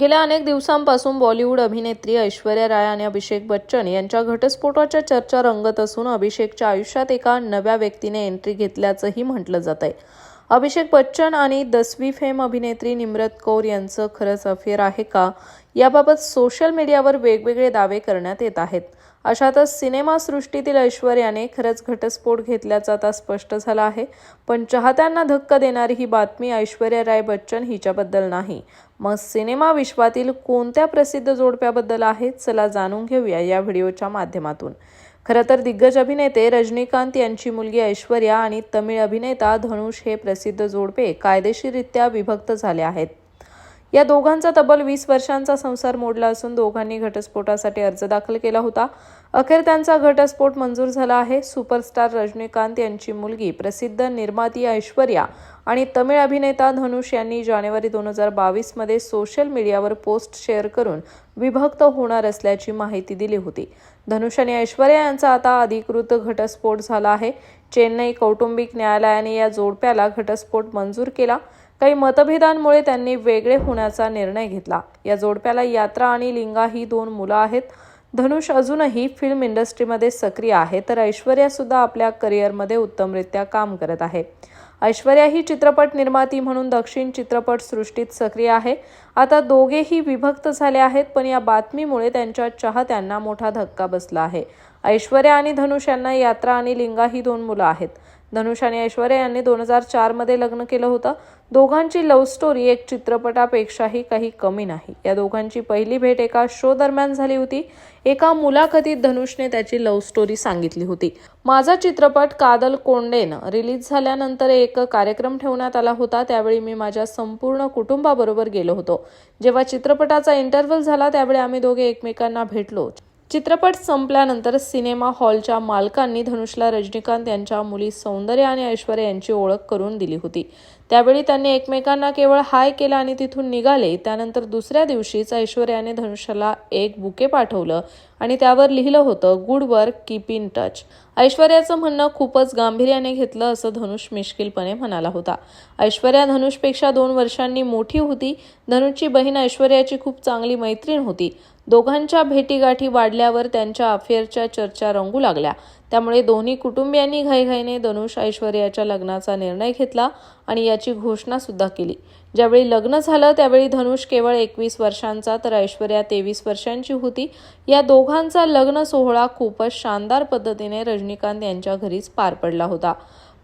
गेल्या अनेक दिवसांपासून बॉलिवूड अभिनेत्री ऐश्वर्या राय आणि अभिषेक बच्चन यांच्या घटस्फोटाच्या चर्चा रंगत असून अभिषेकच्या आयुष्यात एका नव्या व्यक्तीने एंट्री घेतल्याचंही म्हटलं जात आहे. अभिषेक बच्चन आणि दसवी फेम अभिनेत्री निम्रत कौर यांचं खरंच अफेअर आहे का? याबाबत सोशल मीडियावर वेगवेगळे दावे करण्यात येत आहेत. अशातच सिनेमासृष्टीतील ऐश्वर्याने खरंच घटस्फोट घेतल्याचं आता स्पष्ट झालं आहे. पण चाहत्यांना धक्का देणारी ही बातमी ऐश्वर्या राय बच्चन हिच्याबद्दल नाही. मग सिनेमा विश्वातील कोणत्या प्रसिद्ध जोडप्याबद्दल आहे चला जाणून घेऊया या व्हिडिओच्या माध्यमातून. खरं तर दिग्गज अभिनेते रजनीकांत यांची मुलगी ऐश्वर्या आणि तमिळ अभिनेता धनुष हे प्रसिद्ध जोडपे कायदेशीररित्या विभक्त झाले आहेत. या दोघांचा तब्बल वीस वर्षांचा संसार मोडला असून दोघांनी घटस्फोटासाठी अर्ज दाखल केला होता. अखेर त्यांचा घटस्फोट मंजूर झाला आहे. सुपरस्टार रजनीकांत यांची मुलगी प्रसिद्ध निर्माती ऐश्वर्या आणि तमिळ अभिनेता धनुष यांनी जानेवारी दोन हजार बावीसमध्ये सोशल मीडियावर पोस्ट शेअर करून विभक्त होणार असल्याची माहिती दिली होती. धनुष आणि ऐश्वर्या यांचा आता अधिकृत घटस्फोट झाला आहे. चेन्नई कौटुंबिक न्यायालयाने या जोडप्याला घटस्फोट मंजूर केला. काही मतभेदांमुळे त्यांनी वेगळे होण्याचा निर्णय घेतला. या जोडप्याला यात्रा आणि लिंगा ही दोन मुलं आहेत. धनुष अजूनही फिल्म इंडस्ट्रीमध्ये सक्रिय आहे तर ऐश्वर्यासुद्धा आपल्या करिअरमध्ये उत्तमरित्या काम करत आहे. ऐश्वर्या ही चित्रपट निर्माती म्हणून दक्षिण चित्रपट सृष्टीत सक्रिय आहे. आता दोघेही विभक्त झाले आहेत पण या बातमीमुळे त्यांच्या चाहत्यांना मोठा धक्का बसला आहे. ऐश्वर्या आणि धनुष यांना यात्रा आणि लिंगा ही दोन मुलं आहेत. धनुष आणि ऐश्वर्या यांनी दोन हजार चारमध्ये लग्न केलं होतं. दोघांची लव्ह स्टोरी एक चित्रपटापेक्षाही काही कमी नाही. या दोघांची पहिली भेट एका शो दरम्यान झाली होती. एका मुलाखतीत धनुषने त्याची लव्ह स्टोरी सांगितली होती. माझा चित्रपट कादल कोंडेन रिलीज झाल्यानंतर एक कार्यक्रम ठेवण्यात आला होता. त्यावेळी मी माझ्या संपूर्ण कुटुंबाबरोबर गेलो होतो. जेव्हा चित्रपटाचा इंटरव्हल झाला त्यावेळी आम्ही दोघे एकमेकांना भेटलो. चित्रपट संपल्यानंतर सिनेमा हॉलच्या मालकांनी धनुषला रजनीकांत यांच्या मुली सौंदर्य आणि ऐश्वर्या यांची ओळख करून दिली होती. त्यावेळी त्यांनी एकमेकांना केवळ हाय केला आणि तिथून निघाले. त्यानंतर दुसऱ्या दिवशीच ऐश्वर्याने धनुष्याला एक बुके पाठवलं आणि त्यावर लिहिलं होतं good work keep in touch. ऐश्वर्याचं म्हणणं खूपच गांभीर्याने घेतलं असं धनुष मिश्किलपणे म्हणाला होता. ऐश्वर्या धनुषपेक्षा दोन वर्षांनी मोठी होती. धनुषची बहीण ऐश्वर्याची खूप चांगली मैत्रीण होती. दोघांच्या भेटीगाठी वाढल्यावर त्यांच्या अफेअरच्या चर्चा रंगू लागल्या. त्यामुळे दोन्ही कुटुंबियांनी घाईघाईने धनुष ऐश्वर्याच्या लग्नाचा निर्णय घेतला आणि याची घोषणा सुद्धा केली. ज्यावेळी लग्न झालं त्यावेळी धनुष केवळ एकवीस वर्षांचा तर ऐश्वर्या तेवीस वर्षांची होती. या दोघांचा लग्न सोहळा खूपच शानदार पद्धतीने रजनीकांत यांच्या घरीच पार पडला होता.